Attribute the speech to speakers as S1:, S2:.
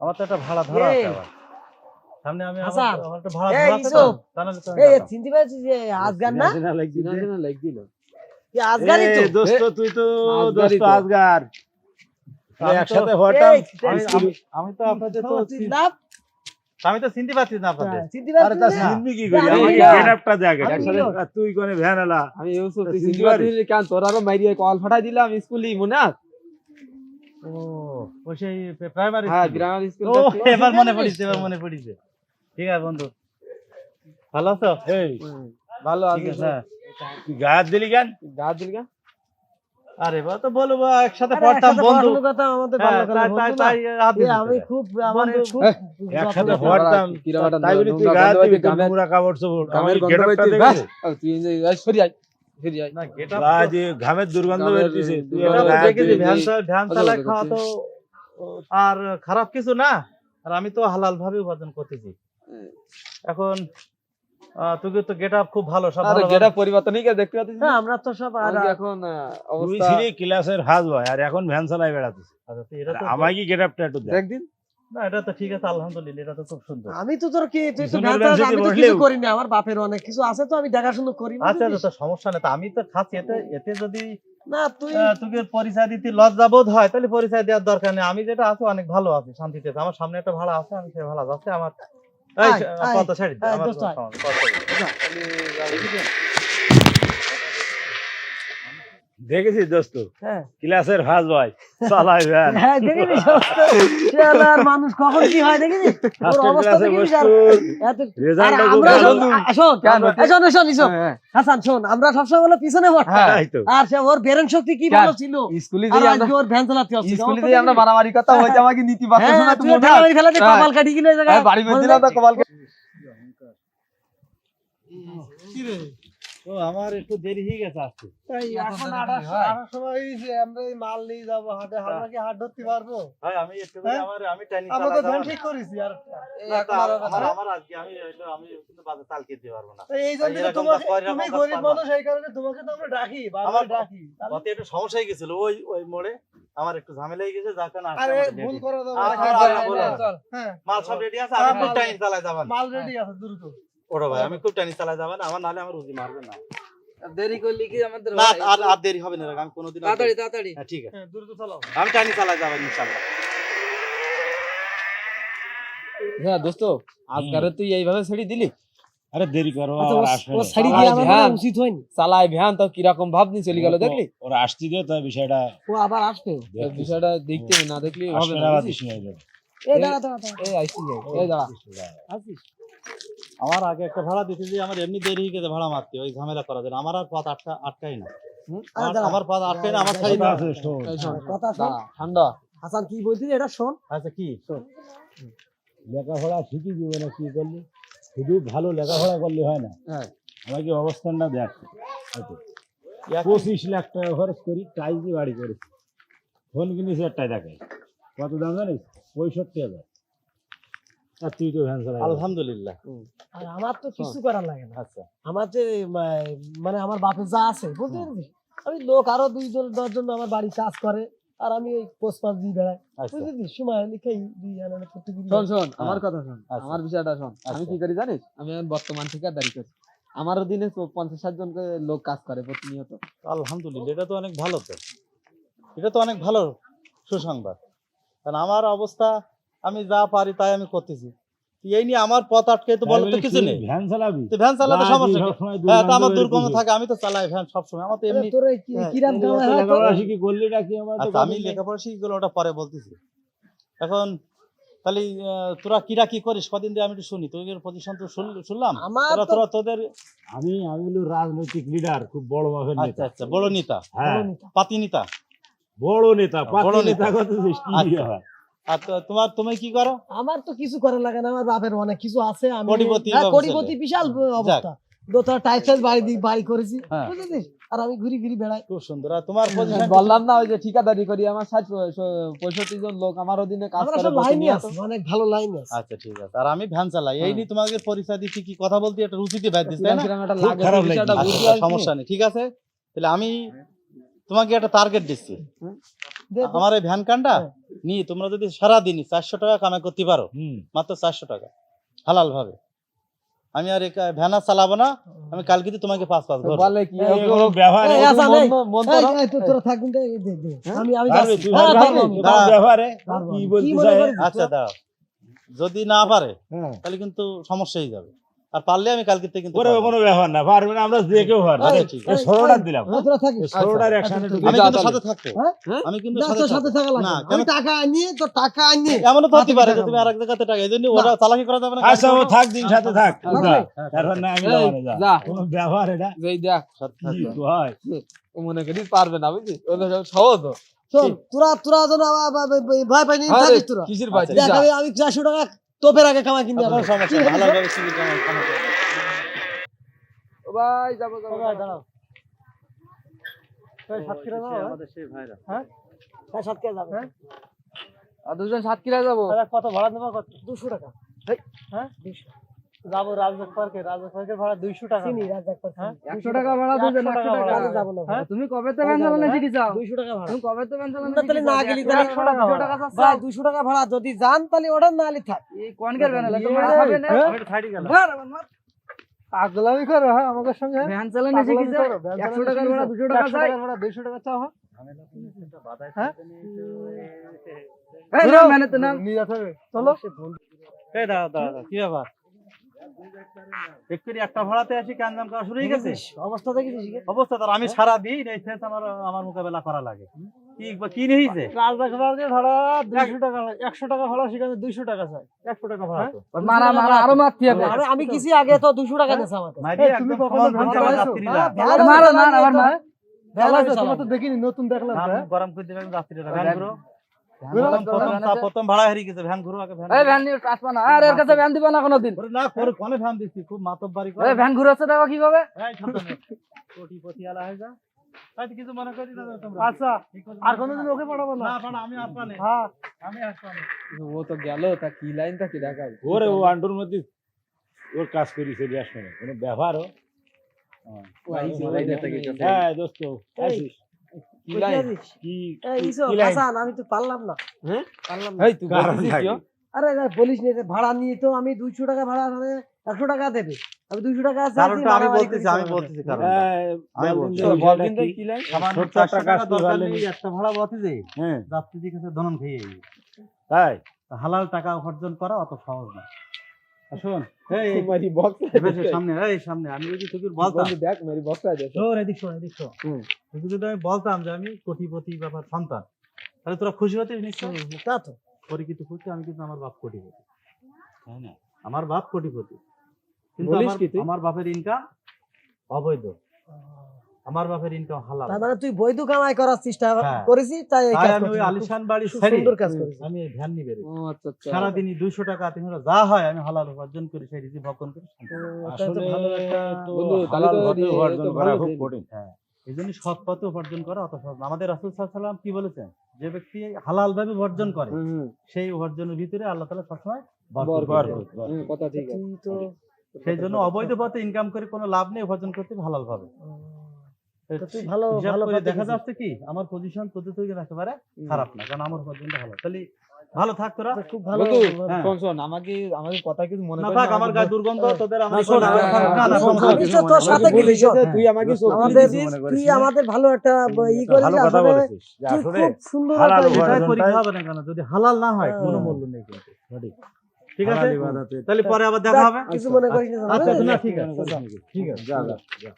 S1: আমার তো একটা ভাড়া ধরা আছে সামনে আমি আমার একটা ভাড়া ধরা আছে তো,
S2: এই চিনতে পারছিস যে আজগার না?
S3: দিনা লাগ দিনা
S2: এই আজগারই তো।
S3: দোস্ত তুই তো দোস্ত আজগার। একসাথে হঠাৎ
S1: আমি- তো আপনাদের তো। আমি তো চিনতে পারছি না আপনাদের।
S2: হ্যাঁ, চিনতে
S3: আরে
S2: না?
S3: চিনবি কি করে? আমাকে গেটআপটা। আর তুই কোনে ভ্যান এলা
S4: আমি ইউসুফ তুই
S3: চিনতে
S4: পারছিস কেন তোর আরও মাইরিয়ে কল ফাটাই দিলাম স্কুলে মনে। আছে
S1: ও ও সেই প্রাইমারি
S4: হ্যাঁ গ্রামের স্কুল
S1: ও এবার মনে পড়িছে এবার মনে পড়িছে। ঠিক আছে বন্ধু। ভালো আছো?
S3: এই।
S4: ভালো আছে।
S1: আছে
S3: তুই দিলি কেন?
S4: গা দিল গা
S1: আরে বা তো বলব একসাথে পড়তাম বন্ধু।
S2: কথা আমাদের
S1: হ্যাঁ, তাই- তাই-
S2: আমি খুব আমার খুব
S3: একসাথে
S2: যত্ন
S3: হঠাৎ তাই বলি তুই দিবি কাপড় আমার গেটআপটা দেখ
S4: ও, তুই এই সরি
S3: দিয়ে ঘামের দুর্গন্ধ
S4: কথা
S1: খাওয়া তো আর খারাপ কিছু না। আর আমি তো হালাল ভাবে উপার্জন করতেছি। এখন তুই তো গেট আপ খুব ভালো সব
S4: আরে
S1: ভালো
S4: গেটা পরিবর্তন কি দেখতে পাচ্ছিস?
S2: হ্যাঁ আমরা তো সব আর
S4: এখন
S3: তুই
S4: অবস্থা
S3: ছিলি ক্লাসের হাজ ভাই আর এখন ভ্যান চালাই বেড়াতিস।
S1: আচ্ছা, তো এটা তো
S3: আমায় কি গেটআপটা একটু দেখ।
S4: দেখদিন।
S1: না এটা তো ঠিক আছে আলহামদুলিল্লাহ এটা তো খুব সুন্দর।
S2: আমি তো তোর কি তুই তো ভ্যান চালাস, আমি তো কিছু করি না আমার বাপের অনেক কিছু আছে তো আমি দেখাশোনা করি না
S1: আচ্ছা তো সমস্যা নেই তো আমি তো খাচ্ছি এতে এতে যদি
S2: না তুই
S1: তোকে পরিচয় দিতে লজ্জাবোধ হয় তাহলে পরিচয় দেওয়ার দরকার নেই। আমি যেটা আছি অনেক ভালো আছি শান্তিতে আমার সামনে একটা ভাড়া আছে আমি সে ভাড়া যাচ্ছে আমার এই
S2: আয়, আয়,
S1: কথা ছাড়ি দে,
S2: আয়,
S1: আমার
S2: দোস্ত
S3: দোস্ত?
S2: হ্যাঁ।
S3: ক্লাসের ফার্স্ট ভাই চালাই ভ্যান
S2: হ্যাঁ দেখিনি শালার মানুষ কখন কি হয় দেখিনি ওর অবস্থা এত আর
S3: রেজাল্টটা খুব
S2: আমরা
S3: ভালো।
S2: শোন, শোন শোন শোন শোন।
S4: হ্যাঁ,
S2: হাসান শোন আমরা সবসময় বলে পিছনে পড়তাম।
S4: হ্যাঁ।
S3: তো।
S2: আর সে ওর ব্রেন শক্তি কি ভালো ছিল?
S4: স্কুলে যে আমরা
S2: ওর ভ্যান চালাতে হচ্ছে।
S4: স্কুলে যে আমরা মারামারি কথা হইতে আমাকে নীতি পাচ্ছিস
S2: হ্যাঁ
S4: না
S2: তুই
S4: তুই
S2: ঠেলা মারি ফেলা দিয়ে
S4: হ্যাঁ।
S2: কপাল কাটি জায়গায়
S4: হ্যাঁ, বাড়ি বেঁধে দিলাম তো কপালকে
S1: তো আমার একটু দেরি হয়ে গেছে আসতে।
S2: এখন সময় আমরা মাল নিয়ে যাব হাটে আমরা কি হাট ধরতে পারব?
S1: ভাই আমি একটু আমার আমি
S2: আমরা তো ধ্যান ঠিক করেছি আর
S1: আমার আমার আজকে আমি আমি কিন্তু বাজার চাল কিনতে পারব না।
S2: এই জন্য তোমাকে তুমি গরিব মানুষ এই কারণে তোমাকে তো আমরা ডাকি বারবার ডাকি। তাহলে-
S1: একটু সমস্যা হয়ে গেছিল ওই ওই মোড়ে আমার একটু ঝামেলা হয়ে গেছে যার কারণে
S2: আরে ভুল করে হ্যাঁ,
S1: আর বলো।
S2: চল, হ্যাঁ।
S1: মাল সব রেডি আছে?
S2: হ্যাঁ,
S1: আমি
S2: মাল-
S1: টাইম চালাই যাবেন
S2: মাল রেডি আছে দ্রুত।
S1: ওটা ভাই আমি খুব টাইম চালাই যাবেন আমার নালে আমার রুজি মারবে না।
S4: দেরি করলি কি আমাদের
S1: না আর আর দেরি হবে না আমি কোনোদিন
S4: তাড়াতাড়ি তাড়াতাড়ি।
S1: হ্যাঁ ঠিক আছে।
S2: হ্যাঁ দ্রুত চালাও।
S1: আমি টাইম চালাই যাবেন ইনশাআল্লাহ
S4: হ্যাঁ দোস্ত আজকারে তুই এইভাবে ছেড়ে দিলি?
S3: আরে দেরি করো আর আসবে
S2: ও
S3: না।
S2: দিয়ে আমার উচিত হয়নি?
S4: চালাই ভ্যান তো কীরকম ভাব নিয়ে চলে গেল দেখলি?
S3: ওরা আসতে দিও বিষয়টা।
S2: ও আবার আসবে?
S4: বিষয়টা দেখতে না দেখলি হবে না
S3: না আবার
S4: বুঝছিস?
S3: দিস না এদের।
S2: এই দাঁড়া দাঁড়া দাঁড়া।
S4: এই আইসি এই দাঁড়া।
S2: আসিস?
S1: আমার আগে একটা ভাড়া দিতে যে আমার এমনি দেরি হয়ে গেছে ভাড়া মারতে ওই ঝামেলা করা যায় আমার আর পথ আটকা আটকাই না। আমার- পথ আটকাই না আমার ছাড়ি
S3: কথা আছে, শোন।
S2: কথা শোন।
S4: ঠান্ডা।
S2: হাসান কি বলছিস এটা শোন।
S1: আচ্ছা কি? শোন।
S3: লেখাপড়া শিখি জীবনে কি করলি? শুধু ভালো লেখাপড়া করলে হয় না।
S4: হ্যাঁ।
S3: আমাকে অবস্থানটা দেখ। পঁচিশ লাখ টাকা খরচ করি টাইজ বাড়ি করেছি ফোন কিনেছি একটাই দেখে কত দাম জানিস? পঁয়ষট্টি হাজার। তুই তো ভ্যান চালাই
S1: আলহামদুলিল্লাহ।
S2: আর আমার তো কিছু করার লাগে না।
S1: আচ্ছা।
S2: আমার যে মানে আমার বাপের যা আছে বুঝতে আমি লোক আরও দুইজন দশজন আমার বাড়ি কাজ করে আর আমি ওই পোস্ট পাস দিয়ে বেড়াই।
S1: আচ্ছা।
S2: বুঝলি সময় লিখাই দিই আনানে প্রত্যেক
S4: শোন শোন আমার কথা শোন
S1: আচ্ছা।
S4: আমার বিষয়টা শোন। আমি
S1: আচ্ছা।
S4: কি করি জানিস? আমি এখন বর্তমান ঠিকাদারি করছি আমারও দিনে পঞ্চাশ ষাট জন করে লোক কাজ করে প্রতিনিয়ত।
S1: আলহামদুলিল্লাহ এটা তো অনেক ভালো তো। এটা তো অনেক ভালো সুসংবাদ। কারণ আমার অবস্থা আমি যা পারি তাই আমি করতেছি। এই নিয়ে আমার পথ আটকে তো বলো তো কিছু নেই।
S3: ভ্যান চালাবি?
S1: তো ভ্যান চালাতে সমস্যা? হ্যাঁ তো আমার
S3: দুর্গন্ধ
S1: দুর্গন্ধ থাকে আমি তো চালাই ভ্যান সবসময়। আমার তো এমনি
S2: তোর
S1: হ্যাঁ,
S2: কিরাম
S3: লেখাপড়া শিখি করলি নাকি আমার তো
S1: আচ্ছা আমি। লেখাপড়া শিখে গেলে ওটা পরে বলতেছি। এখন তাহলে তোরা কিরা কি করিস? কদিন দিয়ে আমি একটু শুনি। তোদের পজিশন তো শুনলাম? তোরা তোরা তোদের
S3: আমি আমি হলো রাজনৈতিক লিডার খুব বড় মাপের
S1: আচ্ছা
S3: নেতা।
S1: আচ্ছা আচ্ছা বড় নেতা।
S3: হ্যাঁ।
S1: পাতি নেতা।
S3: বড় নেতা
S1: বড়
S3: বড়
S1: নেতা।
S3: কত কি
S1: আচ্ছা।
S3: হয়?
S1: আর তো- তোমার তুমি কি করো?
S2: আমার তো কিছু করার লাগে না আমার বাপের অনেক কিছু আছে আমি
S1: কোটিপতি
S2: হ্যাঁ, কোটিপতি বিশাল অবস্থা। দোতলা টাইস বাড়ি দি বাড়ি করেছি
S1: হ্যাঁ।
S2: বুঝেছিস? আর আমি ঘুরি ঘুরি বেড়াই।
S1: খুব সুন্দর। আর তোমার পজিশন
S4: বললাম না ওই যে ঠিকাদারি করি আমার ষাট পঁয়ষট্টি জন লোক আমার অধীনে কাজ করে
S2: লাইনে আছে অনেক ভালো লাইন আছে।
S1: আচ্ছা ঠিক আছে। আর আমি ভ্যান চালাই এই
S4: হ্যাঁ।
S1: নিয়ে তোমাকে পরিচয় দিচ্ছি কি কথা বলতে একটা রুচিতে ব্যাদ দিচ্ছে তাই না? আচ্ছা। সমস্যা নেই ঠিক আছে? তাহলে আমি তোমাকে একটা টার্গেট দিচ্ছি। আমার এই ভ্যান কানটা
S2: হ্যাঁ।
S1: নিয়ে তোমরা যদি সারাদিনই চারশো টাকা কামাই করতে পারো মাত্র চারশো টাকা হালাল ভাবে আমি আর ভ্যান আর চালাবো না আমি কালকে দিয়ে তোমাকে পাঁচ পাঁচ
S4: বলে কি
S2: আচ্ছা,
S4: তো-
S2: হ্যাঁ?
S1: আচ্ছা দাও। যদি না পারে
S3: হ্যাঁ।
S1: তাহলে কিন্তু সমস্যাই যাবে। আর পারলে আমি কালকে থেকে কিন্তু
S3: ওরে কোনো ব্যাপার না পারবে না আমরা যে কেউ পারব।
S1: আচ্ছা,
S3: দিলাম।
S2: হ্যাঁ, থাকিস।
S3: এই ষোলোটার
S2: আচ্ছা,
S3: একসাথে
S2: আচ্ছা,
S3: ঢুকে
S1: আমি কিন্তু সাথে থাকব।
S2: হ্যাঁ?
S1: আমি কিন্তু
S2: না, সাথে থাকা
S1: না।
S2: আমি টাকা আনিয়ে তোর টাকা আনিয়ে
S1: এমনও তো হতে পারে যে
S2: টাকা
S1: তুমি
S2: পাবো।
S1: আর জায়গাতে টাকা ওরা চালাকি করা যাবে না।
S3: আচ্ছা ও থাক দিন সাথে থাক। তারপর না আমি
S4: এই,
S3: যাব না, যা।
S4: যা।
S3: কোনো ব্যবহার এটা
S4: যেই দেখ।
S1: সাথে
S3: কি
S1: থাকবে।
S4: ও মনে করিস পারবে না বুঝলি? সব সহজ। তো।
S2: তোরা তোরা যেন ভয় পাই
S4: আরে,
S2: থাকিস তোরা।
S4: কিসের বাড়ি
S1: আচ্ছা,
S2: দেখ আমি আমি চারশো টাকা তোপের আগে কামাই কিনতে
S1: কোনো
S2: পারব।
S1: সমস্যা ভালো ভালোভাবে সিলি কামাই কামাই
S4: ও ভাই যাব যাব
S2: ভাই, দাঁড়াও। তুই সাতক্ষীরা যাব, হ্যাঁ?
S1: আমাদের সেই ভাইরা।
S2: হ্যাঁ, সাতক্ষীরা যাব।
S4: আর দুজন সাতক্ষীরা যাব
S2: কত ভাড়া নেব কত দুশো টাকা হ্যাঁ দুশো যাব রাজবাগ পার্কে রাজবাগ পার্কের ভাড়া দুইশো টাকা। চিনি রাজবাগ পার্ক হ্যাঁ?
S4: একশো টাকা ভাড়া দুজন একশো টাকা।
S2: আগে যাব না
S4: হ্যাঁ, তুমি কবে তো ভ্যান চালানো শিখেছো?
S2: দুইশো টাকা ভাড়া।
S4: তুমি কবে তো ভ্যান চালানো
S2: না, তাহলে না গেলি তাহলে
S4: একশো টাকা ভাড়া।
S2: ভাই দুশো টাকা ভাড়া। যদি যান তাহলে ওটার না হলে থাক।
S4: এই কোনকের ভ্যান হলো তোমার খাবে না।
S1: আমি একটু সাইডে গেলাম।
S2: পাগলামি করো হ্যাঁ আমাদের সঙ্গে।
S4: ভ্যান চালানো শিখেছো? একশো টাকার ভাড়া দুশো টাকা চাই
S2: ভাড়া দুইশো টাকা চাও হ্যাঁ?
S4: এই মানে তো নাম
S2: নিয়ে যেতে চলো।
S1: দাঁড়াও, দাঁড়াও, কি ব্যাপার? এক্ষুনি একটা ভাড়াতে আসি করা শুরু হয়ে গেছে?
S2: অবস্থা দেখেছিস
S1: অবস্থা তার আমি সারা দিন এই আমার আমার মোকাবেলা করা লাগে। কি কি নিয়েছে
S2: ভাড়া দুইশো টাকা একশো টাকা ভাড়া সেখানে দুইশো টাকা চাই।
S1: একশো টাকা ভাড়া
S4: মারা মারা আরও মারতে হবে।
S2: আমি আমি কিছু আগে তো দুশো টাকা দিয়েছে আমাকে। হ্যাঁ,
S4: মারো মার আবার মার।
S2: দেখিনি নতুন দেখলাম হ্যাঁ?
S1: গরম করে দিবেন। প্রথম প্রথম চা- প্রথম ভাড়া হারিয়ে গেছে ভ্যান ঘুরো আগে ভ্যান
S4: এই ভ্যান নিয়ে আসবা না। আর এর কাছে ভ্যান দিবা না কোনোদিন।
S1: না করে কোনে ভ্যান দিচ্ছি খুব মাতব্বারি করে।
S4: এই ভ্যান ঘুরাচ্ছে দেখো কি
S1: এই ছোট মেয়ে, কোটিপতি আলা হয়ে যা। হয়তো কিছু মনে করি না তোমরা।
S2: আচ্ছা আর কোনোদিন ওকে পাঠাবো না।
S1: না পাড়া আমি আসবানে
S2: হ্যাঁ।
S1: আমি আসবানে
S4: ও তো গেল তা কি লাইনটা কি
S3: ওরে ও আন্ডুর মধ্যে ওর কাজ করি আসবে না। কোনো ব্যবহারও? হ্যাঁ দোস্ত আছিস
S2: আমি তো পারলাম না।
S4: হ্যাঁ?
S2: পারলাম না।
S4: এই তুই
S3: কারণ
S4: বলছিস
S3: থাকে।
S4: কিও?
S2: আরে বলিস নি ভাড়া নিয়ে তো আমি দুইশো টাকা ভাড়া একশো টাকা দেবে। আমি দুইশো টাকা
S1: বলতেছি বলতেছি কারণ। একটা ভাড়া দনন খেয়ে
S3: তাই?
S1: হালাল টাকা উপার্জন করা অত সহজ না। শোন এই
S4: মারি বক্স
S1: সামনে এই সামনে আমি যদি তোকে বলতাম।
S4: দেখ মারি বক্স আছে
S1: শোন এদিক শোন এদিক শোন।
S4: হুম।
S1: তোকে যদি আমি বলতাম যে আমি কোটিপতি বাবার সন্তান তাহলে তোরা খুশি হতিস নিশ্চয়?
S2: তা তো।
S1: পরে কিন্তু খুশি আমি কিন্তু আমার বাপ কোটিপতি। তাই না? আমার বাপ কোটিপতি। কিন্তু আমার- আমার বাপের ইনকাম অবৈধ। আমার বাপের ইনকাম হালাল।
S2: তার মানে তুই বৈধ কামাই করার চেষ্টা
S1: হ্যাঁ।
S2: করেছিস তাই এই কাজ
S1: আমি আলিশান বাড়ি
S2: সুন্দর কাজ করেছিস
S1: আমি এই ভ্যান নিয়ে বেরোই
S4: ও আচ্ছা আচ্ছা।
S1: দুইশো টাকা তিনশো টাকা যা হয় আমি হালাল উপার্জন করি সেই রীতি ভক্ষণ করি
S3: আসলে
S2: ভালো একটা
S3: তো
S4: বন্ধু, তাহলে তো
S3: পথে উপার্জন করা। খুব কঠিন
S1: এই জন্য সৎ পথে উপার্জন করা অত সহজ না। আমাদের রাসুল সাল্লাম কি বলেছেন? যে ব্যক্তি হালাল ভাবে উপার্জন করে সেই উপার্জনের ভিতরে আল্লাহ তালা সবসময় বরকত
S4: কথা ঠিক আছে।
S1: সেই জন্য অবৈধ পথে ইনকাম করে কোনো লাভ নেই উপার্জন করতে হালাল ভাবে
S2: ভালো ভালো
S1: দেখা যাচ্ছে কি? আমার পজিশন তোদের থেকে একেবারে খারাপ না কারণ আমার উপার্জনটা ভালো। তাহলে ভালো থাক তোরা।
S2: খুব ভালো
S1: হ্যাঁ।
S4: শোন শোন আমাকে আমাকে কথা কিছু মনে
S1: না থাক আমার গায়ে দুর্গন্ধ তোদের আমার
S2: শোন,
S1: না, না, না,
S2: শোন, তোর সাথে
S1: শোন।
S4: তুই আমাকে
S2: আমাদের তুই আমাদের ভালো একটা ই
S3: তো ভালো কথা বলেছিস।
S2: খুব সুন্দর একটা করিস।
S1: পরীক্ষা হবে না কেন? যদি হালাল না হয় কোনো
S2: হ্যাঁ।
S1: মূল্য নেই কিন্তু ঠিক আছে? তাহলে পরে আবার দেখা হবে।
S2: কিছু মনে করিস না
S1: আচ্ছা না ঠিক আছে
S3: ঠিক আছে যা যা।